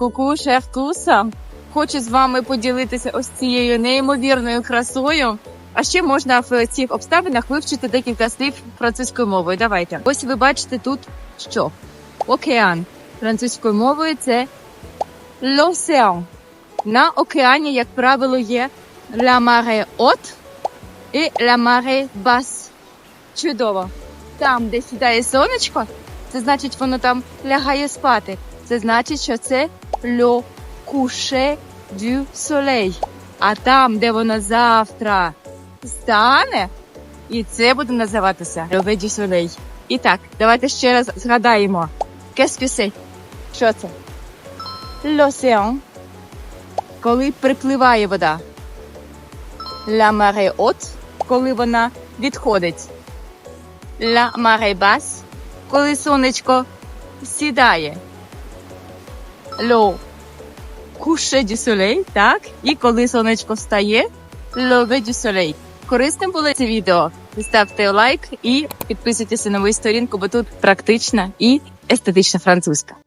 Куку, шеф Туса. Хочу з вами поділитися ось цією неймовірною красою. А ще можна в цих обставинах вивчити декілька слів французькою мовою. Давайте. Ось ви бачите тут що? Океан. Французькою мовою це l'océan. На океані, як правило, є la marée haute і la marée basse. Чудово. Там, де сідає сонечко, це значить, воно там лягає спати. Це значить, що це le coucher du soleil. А там, де воно завтра стане, і це буде називатися lever du soleil. І так, давайте ще раз згадаємо. Qu'est-ce que c'est? Що це? L'océan. Коли припливає вода. La marée haute, коли вона відходить. La marée basse, коли сонечко сідає. L'eau coucher du soleil, так? І коли сонечко встає, lever du soleil. Корисним було це відео. Ставте лайк і підписуйтесь на мою сторінку, бо тут практична і естетична французька.